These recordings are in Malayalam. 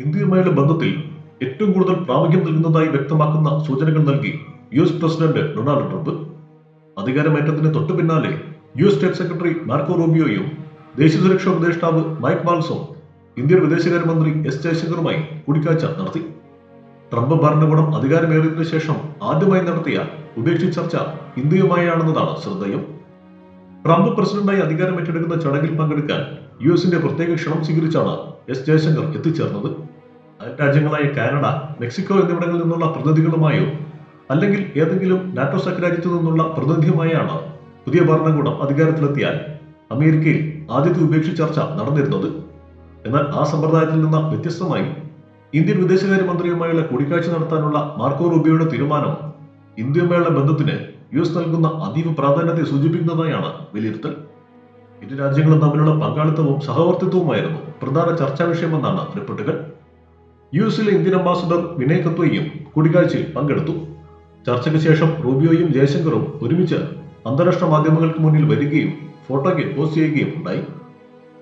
ഇന്ത്യയുമായുള്ള ബന്ധത്തിൽ ഏറ്റവും കൂടുതൽ പ്രാമുഖ്യം നൽകുന്നതായി വ്യക്തമാക്കുന്ന സൂചനകൾ നൽകി U S president Donald Trump. അധികാരമേറ്റത്തിന് തൊട്ടു പിന്നാലെ U S state secretary Marco റോബിയോയും ദേശീയ സുരക്ഷാ ഉപദേഷ്ടാവ് മൈക്ക് വാൾസും ഇന്ത്യൻ വിദേശകാര്യമന്ത്രി എസ് ജയശങ്കറുമായി കൂടിക്കാഴ്ച നടത്തി. ട്രംപ് ഭരണകൂടം അധികാരമേറിയതിനു ശേഷം ആദ്യമായി നടത്തിയ ഉഭയകക്ഷി ചർച്ച ഇന്ത്യയുമായാണെന്നതാണ് ശ്രദ്ധേയം. ട്രംപ് പ്രസിഡന്റായി അധികാരം ഏറ്റെടുക്കുന്ന ചടങ്ങിൽ പങ്കെടുക്കാൻ യു എസിന്റെ പ്രത്യേക ക്ഷണം സ്വീകരിച്ചാണ് എസ് ജയശങ്കർ എത്തിച്ചേർന്നത്. രാജ്യങ്ങളായ കാനഡ മെക്സിക്കോ എന്നിവിടങ്ങളിൽ നിന്നുള്ള പ്രതിനിധികളുമായോ അല്ലെങ്കിൽ ഏതെങ്കിലും നാറ്റോ സഖ്യരാജ്യത്തു നിന്നുള്ള പ്രതിനിധിയുമായാണ് പുതിയ ഭരണകൂടം അധികാരത്തിലെത്തിയാൽ അമേരിക്കയിൽ ആദ്യത്തെ ഉപേക്ഷ ചർച്ച നടന്നിരുന്നത്. എന്നാൽ ആ സമ്പ്രദായത്തിൽ നിന്ന് വ്യത്യസ്തമായി ഇന്ത്യൻ വിദേശകാര്യമന്ത്രിയുമായുള്ള കൂടിക്കാഴ്ച നടത്താനുള്ള മാർക്കോ റൂബിയോയുടെ തീരുമാനം ഇന്ത്യയുമായുള്ള ബന്ധത്തിന് യു എസ് നൽകുന്ന അതീവ പ്രാധാന്യത്തെ സൂചിപ്പിക്കുന്നതായാണ് വിലയിരുത്തൽ. ഇരു രാജ്യങ്ങളും തമ്മിലുള്ള പങ്കാളിത്തവും സഹവർത്തിത്വവുമായിരുന്നു പ്രധാന ചർച്ചാ വിഷയമെന്നാണ് റിപ്പോർട്ടുകൾ. യു എസിലെ ഇന്ത്യൻ അംബാസഡർ വിനയ് കത്വയും കൂടിക്കാഴ്ചയിൽ പങ്കെടുത്തു. ചർച്ചയ്ക്ക് ശേഷം റൂബിയോയും ജയശങ്കറും ഒരുമിച്ച് അന്താരാഷ്ട്ര മാധ്യമങ്ങൾക്ക് മുന്നിൽ വരികയും ഫോട്ടോയ്ക്ക് പോസ്റ്റ് ചെയ്യുകയും ഉണ്ടായി.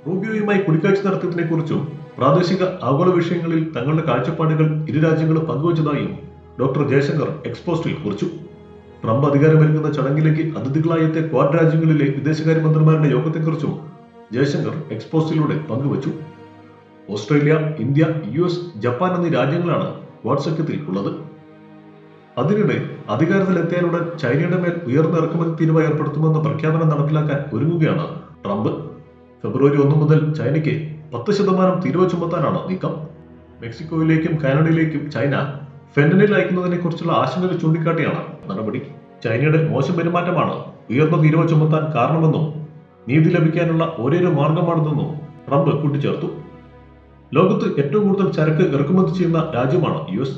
റൂബിയോയുമായി കൂടിക്കാഴ്ച നടത്തിയതിനെക്കുറിച്ചും പ്രാദേശിക ആഗോള വിഷയങ്ങളിൽ തങ്ങളുടെ കാഴ്ചപ്പാടുകൾ ഇരു രാജ്യങ്ങളും പങ്കുവച്ചതായും ഡോക്ടർ ജയശങ്കർ എക്സ്പോസ്റ്റിൽ കുറിച്ചു. ട്രംപ് അധികാരമേൽക്കുന്ന ചടങ്ങിലേക്ക് അതിഥികളായെത്തിയ ക്വാഡ് രാജ്യങ്ങളിലെ വിദേശകാര്യമന്ത്രിമാരുടെ യോഗത്തെക്കുറിച്ചും ജയശങ്കർ എക്സ്പോസിലൂടെ പങ്കുവച്ചു. Australia India U S Japan എന്നീ രാജ്യങ്ങളാണ് ക്വാഡ് സഖ്യത്തിൽ ഉള്ളത്. അതിനിടെ അധികാരത്തിലെത്തിയാലുടൻ ചൈനയുടെ മേൽ ഉയർന്ന ഇറക്കുമതി തീരുവ ഏർപ്പെടുത്തുമെന്ന പ്രഖ്യാപനം നടപ്പിലാക്കാൻ ഒരുങ്ങുകയാണ് ട്രംപ്. ഫെബ്രുവരി ഒന്ന് മുതൽ ചൈനയ്ക്ക് പത്ത് ശതമാനം തീരുവ ചുമത്താനാണ് നീക്കം. മെക്സിക്കോയിലേക്കും കാനഡയിലേക്കും ചൈന ഫെന്റനിൽ അയക്കുന്നതിനെ കുറിച്ചുള്ള ആശങ്കകൾ ചൂണ്ടിക്കാട്ടിയാണ് നടപടി. ചൈനയുടെ മോശം പെരുമാറ്റമാണ് ഉയർന്ന തീരുവ ചുമത്താൻ കാരണമെന്നും നീതി ലഭിക്കാനുള്ള ഒരേയൊരു മാർഗമാണിതെന്നും ട്രംപ് കൂട്ടിച്ചേർത്തു. ലോകത്ത് ഏറ്റവും കൂടുതൽ ചരക്ക് ഇറക്കുമതി ചെയ്യുന്ന രാജ്യമാണ് യു എസ്.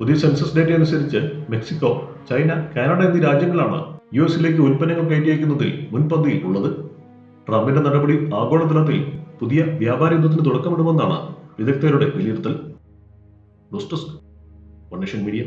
പുതിയ സെൻസസ് ഡേറ്റ അനുസരിച്ച് മെക്സിക്കോ ചൈന കാനഡ എന്നീ രാജ്യങ്ങളാണ് യു എസിലേക്ക് ഉൽപ്പന്നങ്ങൾ കയറ്റി അയക്കുന്നതിൽ മുൻപന്തിയിൽ ഉള്ളത്. ട്രംപിന്റെ നടപടി ആഗോളതലത്തിൽ പുതിയ വ്യാപാര യുദ്ധത്തിന് തുടക്കമിടുമെന്നാണ് വിദഗ്ധരുടെ വിലയിരുത്തൽ. News one nation video.